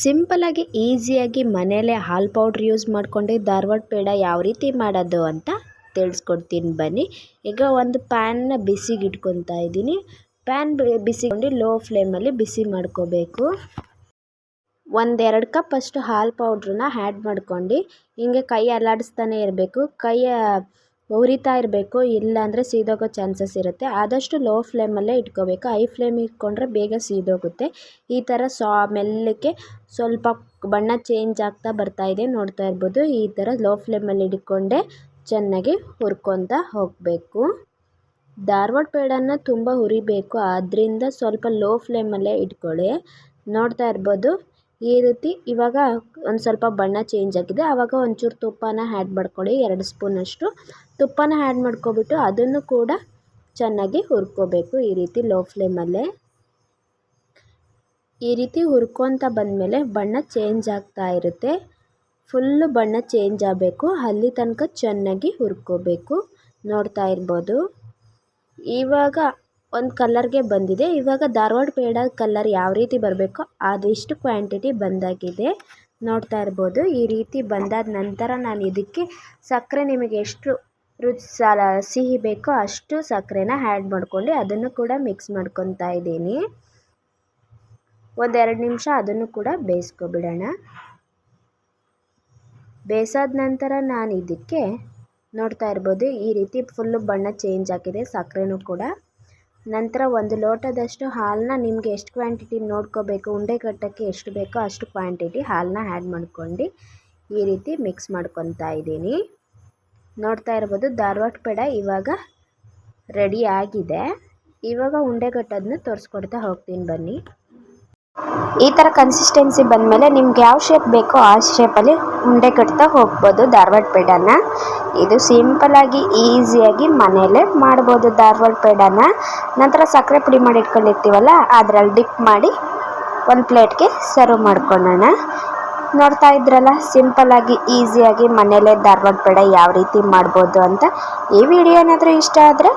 ಸಿಂಪಲಾಗಿ ಈಸಿಯಾಗಿ ಮನೆಯಲ್ಲೇ ಹಾಲು ಪೌಡ್ರ್ ಯೂಸ್ ಮಾಡಿಕೊಂಡು ಧಾರವಾಡ ಪೇಡ ಯಾವ ರೀತಿ ಮಾಡೋದು ಅಂತ ತಿಳಿಸ್ಕೊಡ್ತೀನಿ ಬನ್ನಿ. ಈಗ ಒಂದು ಪ್ಯಾನ್ನ ಬಿಸಿಗೆ ಇಟ್ಕೊತಾ ಇದ್ದೀನಿ. ಪ್ಯಾನ್ ಬಿಸಿಗೊಂಡು ಲೋ ಫ್ಲೇಮಲ್ಲಿ ಬಿಸಿ ಮಾಡ್ಕೋಬೇಕು. ಒಂದೆರಡು ಕಪ್ ಅಷ್ಟು ಹಾಲು ಪೌಡ್ರನ್ನ ಆ್ಯಡ್ ಮಾಡ್ಕೊಂಡು, ಹಿಂಗೆ ಕೈ ಅಲ್ಲಾಡಿಸ್ತಾನೆ ಇರಬೇಕು. ಕೈ ಉರಿತಾ ಇರಬೇಕು ಇಲ್ಲಾಂದರೆ ಸೀದೋಗೋ ಚಾನ್ಸಸ್ ಇರುತ್ತೆ. ಆದಷ್ಟು ಲೋ ಫ್ಲೇಮಲ್ಲೇ ಇಟ್ಕೋಬೇಕು. ಹೈ ಫ್ಲೇಮ್ ಇಟ್ಕೊಂಡ್ರೆ ಬೇಗ ಸೀದೋಗುತ್ತೆ. ಈ ಥರ ಸಾ, ಮೆಲ್ಲಕ್ಕೆ ಸ್ವಲ್ಪ ಬಣ್ಣ ಚೇಂಜ್ ಆಗ್ತಾ ಬರ್ತಾ ಇದೆ ನೋಡ್ತಾ ಇರ್ಬೋದು. ಈ ಥರ ಲೋ ಫ್ಲೇಮಲ್ಲಿ ಇಟ್ಕೊಂಡೆ ಚೆನ್ನಾಗಿ ಹುರ್ಕೊತಾ ಹೋಗಬೇಕು. ಧಾರವಾಡ ಪೇಡನ್ನ ತುಂಬ ಹುರಿಬೇಕು. ಆದ್ದರಿಂದ ಸ್ವಲ್ಪ ಲೋ ಫ್ಲೇಮಲ್ಲೇ ಇಟ್ಕೊಳ್ಳಿ. ನೋಡ್ತಾ ಇರ್ಬೋದು. ಈ ರೀತಿ ಇವಾಗ ಒಂದು ಸ್ವಲ್ಪ ಬಣ್ಣ ಚೇಂಜ್ ಆಗಿದೆ. ಆವಾಗ ಒಂಚೂರು ತುಪ್ಪನ ಆ್ಯಡ್ ಮಾಡ್ಕೊಳ್ಳಿ. ಎರಡು ಸ್ಪೂನಷ್ಟು ತುಪ್ಪನ ಆ್ಯಡ್ ಮಾಡ್ಕೊಬಿಟ್ಟು ಅದನ್ನು ಕೂಡ ಚೆನ್ನಾಗಿ ಹುರ್ಕೋಬೇಕು ಈ ರೀತಿ ಲೋ ಫ್ಲೇಮಲ್ಲೇ ಈ ರೀತಿ ಹುರ್ಕೊತ ಬಂದಮೇಲೆ ಬಣ್ಣ ಚೇಂಜ್ ಆಗ್ತಾ ಇರುತ್ತೆ. ಫುಲ್ಲು ಬಣ್ಣ ಚೇಂಜ್ ಆಗಬೇಕು. ಅಲ್ಲಿ ತನಕ ಚೆನ್ನಾಗಿ ಹುರ್ಕೋಬೇಕು. ನೋಡ್ತಾ ಇರ್ಬೋದು. ಇವಾಗ ಒಂದು ಕಲ್ಲರ್ಗೆ ಬಂದಿದೆ. ಇವಾಗ ಧಾರವಾಡ ಪೇಡ ಕಲರ್ ಯಾವ ರೀತಿ ಬರಬೇಕೋ ಅದಿಷ್ಟು ಕ್ವಾಂಟಿಟಿ ಬಂದಾಗಿದೆ. ನೋಡ್ತಾ ಇರ್ಬೋದು. ಈ ರೀತಿ ಬಂದಾದ ನಂತರ ನಾನು ಇದಕ್ಕೆ ಸಕ್ಕರೆ ನಿಮಗೆ ಎಷ್ಟು ರುಚಿ ಸಾಲ ಸಿಹಿ ಬೇಕೋ ಅಷ್ಟು ಸಕ್ಕರೆನ ಆ್ಯಡ್ ಮಾಡ್ಕೊಂಡು ಅದನ್ನು ಕೂಡ ಮಿಕ್ಸ್ ಮಾಡ್ಕೊತಾ ಇದ್ದೀನಿ. ಒಂದೆರಡು ನಿಮಿಷ ಅದನ್ನು ಕೂಡ ಬೇಯಿಸ್ಕೊಬಿಡೋಣ. ಬೇಯಿಸಾದ ನಂತರ ನಾನು ಇದಕ್ಕೆ ನೋಡ್ತಾ ಇರ್ಬೋದು. ಈ ರೀತಿ ಫುಲ್ಲು ಬಣ್ಣ ಚೇಂಜ್ ಆಗಿದೆ. ಸಕ್ಕರೆನೂ ಕೂಡ. ನಂತರ ಒಂದು ಲೋಟದಷ್ಟು ಹಾಲನ್ನ ನಿಮಗೆ ಎಷ್ಟು ಕ್ವಾಂಟಿಟಿ ನೋಡ್ಕೋಬೇಕು, ಉಂಡೆ ಕಟ್ಟೋಕ್ಕೆ ಎಷ್ಟು ಬೇಕೋ ಅಷ್ಟು ಕ್ವಾಂಟಿಟಿ ಹಾಲನ್ನ ಆ್ಯಡ್ ಮಾಡ್ಕೊಂಡು ಈ ರೀತಿ ಮಿಕ್ಸ್ ಮಾಡ್ಕೊತಾ ಇದ್ದೀನಿ. ನೋಡ್ತಾ ಇರ್ಬೋದು ಧಾರವಾಡ ಪೇಡ ಇವಾಗ ರೆಡಿ ಆಗಿದೆ. ಇವಾಗ ಉಂಡೆ ಕಟ್ಟೋದನ್ನ ತೋರಿಸ್ಕೊಡ್ತಾ ಹೋಗ್ತೀನಿ ಬನ್ನಿ. ಈ ಥರ ಕನ್ಸಿಸ್ಟೆನ್ಸಿ ಬಂದಮೇಲೆ ನಿಮ್ಗೆ ಯಾವ ಶೇಪ್ ಬೇಕೋ ಆ ಶೇಪಲ್ಲಿ ಉಂಡೆ ಕಟ್ತಾ ಹೋಗ್ಬೋದು ಧಾರವಾಡ ಪೇಡನ. ಇದು ಸಿಂಪಲಾಗಿ ಈಸಿಯಾಗಿ ಮನೆಯಲ್ಲೇ ಮಾಡ್ಬೋದು ಧಾರವಾಡ ಪೇಡನ. ನಂತರ ಸಕ್ಕರೆ ಪುಡಿ ಮಾಡಿ ಇಟ್ಕೊಂಡಿರ್ತೀವಲ್ಲ, ಅದರಲ್ಲಿ ಡಿಪ್ ಮಾಡಿ ಒಂದು ಪ್ಲೇಟ್ಗೆ ಸರ್ವ್ ಮಾಡ್ಕೊಳ್ಳೋಣ. ನೋಡ್ತಾ ಇದ್ರಲ್ಲ ಸಿಂಪಲಾಗಿ ಈಸಿಯಾಗಿ ಮನೆಯಲ್ಲೇ ಧಾರವಾಡ ಪೇಡ ಯಾವ ರೀತಿ ಮಾಡ್ಬೋದು ಅಂತ ಈ ವಿಡಿಯೋ ಏನಾದರೂ ಇಷ್ಟ ಆದರೆ